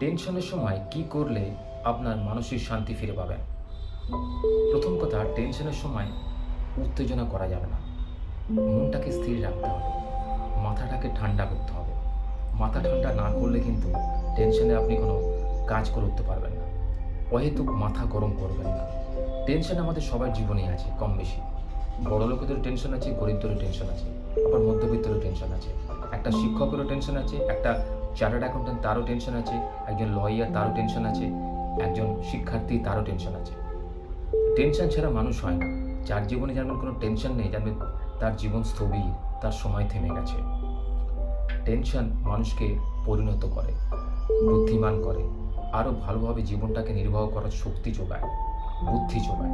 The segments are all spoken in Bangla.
টেনশনের সময় কি করলে আপনার মানসিক শান্তি ফিরে পাবেন প্রথম কথা, টেনশনের সময় উত্তেজনা করা যাবে না। মনটাকে স্থির রাখতে হবে। মাথাটাকে ঠান্ডা করতে হবে। মাথা ঠান্ডা না করলে কিন্তু টেনশনে আপনি কোনো কাজ করে উঠতে পারবেন না। অহেতুক মাথা গরম করবেন না। টেনশন আমাদের সবার জীবনে আছে, কম বেশি। বড় লোকেদের টেনশন আছে, গরিবদেরও টেনশন আছে, আবার মধ্যবিত্তেরও টেনশন আছে। একটা শিক্ষকেরও টেনশন আছে, একটা চার্টার্ড অ্যাকাউন্টেন্ট তারও টেনশন আছে, একজন লয়ার তারও টেনশন আছে, একজন শিক্ষার্থী তারও টেনশন আছে। টেনশন ছাড়া মানুষ হয় না। যার জীবনে জানবেন কোনো টেনশন নেই জানবেন তার জীবন স্থবির, তার সময় থেমে গেছে। টেনশন মানুষকে পরিণত করে, বুদ্ধিমান করে, আরও ভালোভাবে জীবনটাকে নির্বাহ করার শক্তি যোগায়, বুদ্ধি যোগায়।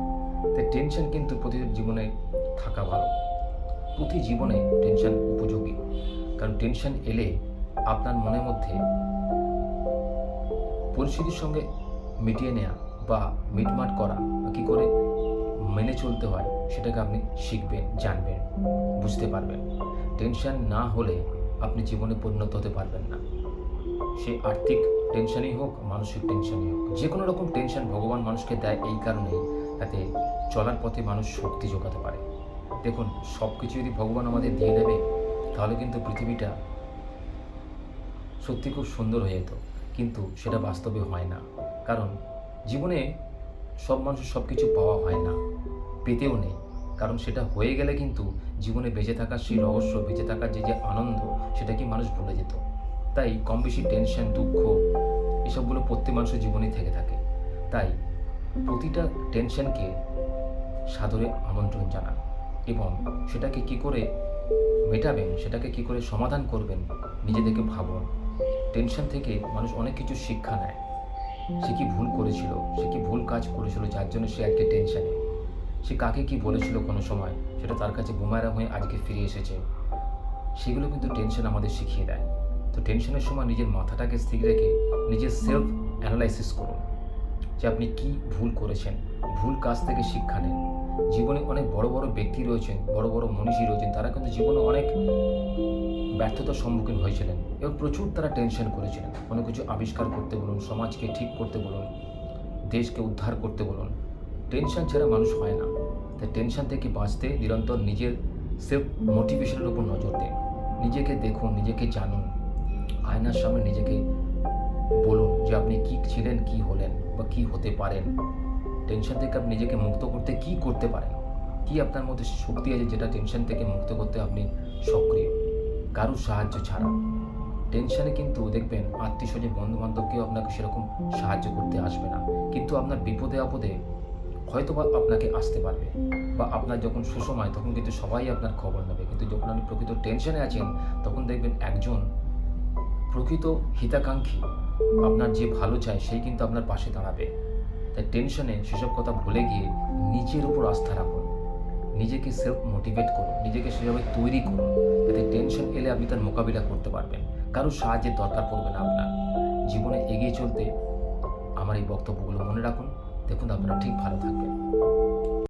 তাই টেনশন কিন্তু প্রতি জীবনে থাকা ভালো। প্রতি জীবনে টেনশন উপযোগী। কারণ টেনশন এলে আপনার মনের মধ্যে পরিস্থিতির সঙ্গে মিটিয়ে নেওয়া বা মিটমাট করা কী করে মেনে চলতে হয় সেটাকে আপনি শিখবেন, জানবেন, বুঝতে পারবেন। টেনশন না হলে আপনি জীবনে পরিণত হতে পারবেন না। সে আর্থিক টেনশনই হোক, মানসিক টেনশনই হোক, যে কোনো রকম টেনশন ভগবান মানুষকে দেয় এই কারণেই যাতে চলার পথে মানুষ শক্তি যোগাতে পারে। দেখুন সব কিছু যদি ভগবান আমাদের দিয়ে দেবে, তাহলে কিন্তু পৃথিবীটা সত্যি খুব সুন্দর হয়ে যেত। কিন্তু সেটা বাস্তবে হয় না। কারণ জীবনে সব মানুষের সব কিছু পাওয়া হয় না। পেতেও নেই। কারণ সেটা হয়ে গেলে কিন্তু জীবনে বেঁচে থাকার সেই রহস্য, বেঁচে থাকার যে যে আনন্দ, সেটা কি মানুষ ভুলে যেত। তাই কম বেশি টেনশন, দুঃখ এসবগুলো প্রত্যেক মানুষের জীবনেই থেকে থাকে। তাই প্রতিটা টেনশনকে সাদরে আমন্ত্রণ জানান এবং সেটাকে কি করে মেটাবেন, সেটাকে কি করে সমাধান করবেন, নিজেদেরকে ভাবুন। টেনশন থেকে মানুষ অনেক কিছু শিক্ষা নেয়। সে কি ভুল করেছিল? সে কি ভুল কাজ করেছিল যার জন্য সে আজকে টেনশনে সে কাকে কি বলেছিল কোনো সময়? সেটা তার কাছে বুমারা হয়ে আজকে ফিরে এসেছে। সেগুলো কিন্তু টেনশন আমাদের শিখিয়ে দেয়। তো টেনশনের সময় নিজের মাথাটাকে স্থির রেখে নিজের সেলফ অ্যানালাইসিস করুন যে আপনি কি ভুল করেছেন, ভুল কাজ থেকে শিক্ষা নেন। জীবনে অনেক বড় বড় ব্যক্তি রয়েছেন, বড় বড় মনীষী রয়েছেন, তারা কিন্তু জীবনে অনেক ব্যর্থতার সম্মুখীন হয়েছিলেন এবং প্রচুর তারা টেনশন করেছিলেন। অনেক কিছু আবিষ্কার করতে বলুন, সমাজকে ঠিক করতে বলুন, দেশকে উদ্ধার করতে বলুন টেনশন ছাড়া মানুষ হয় না। তাই টেনশন থেকে বাঁচতে নিরন্তর নিজের সেলফ মোটিভেশনের উপর নজর দিন। নিজেকে দেখুন, নিজেকে জানুন, আয়নার সামনে নিজেকে বলুন যে আপনি কী ছিলেন, কি হলেন বা কি হতে পারেন। টেনশন থেকে আপনি নিজেকে মুক্ত করতে কি করতে পারেন? কি আপনার মধ্যে শক্তি আছে যেটা টেনশন থেকে মুক্ত করতে আপনি সক্রিয়? কারুর সাহায্য ছাড়া টেনশনে কিন্তু দেখবেন আত্মীয় স্বজন বন্ধু বান্ধব কেউ আপনাকে সেরকম সাহায্য করতে আসবে না। কিন্তু আপনার বিপদে আপদে হয়তো বা আপনাকে আসতে পারবে বা আপনার যখন সুসময়, তখন কিন্তু সবাই আপনার খবর নেবে। কিন্তু যখন আপনি প্রকৃত টেনশনে আছেন, তখন দেখবেন একজন প্রকৃত হিতাকাঙ্ক্ষী আপনার যে ভালো চায়, সেই কিন্তু আপনার পাশে দাঁড়াবে। তাই টেনশনে সেসব কথা ভুলে গিয়ে নিজের উপর আস্থা রাখুন। নিজেকে সেলফ মোটিভেট করুন, নিজেকে সেভাবে তৈরি করুন, যাতে টেনশন এলে আপনি তার মোকাবিলা করতে পারবেন। কারোর সাহায্যের দরকার পড়বে না আপনার। জীবনে এগিয়ে চলতে আমার এই বক্তব্যগুলো মনে রাখুন। দেখুন আপনারা ঠিক ভালো থাকবেন।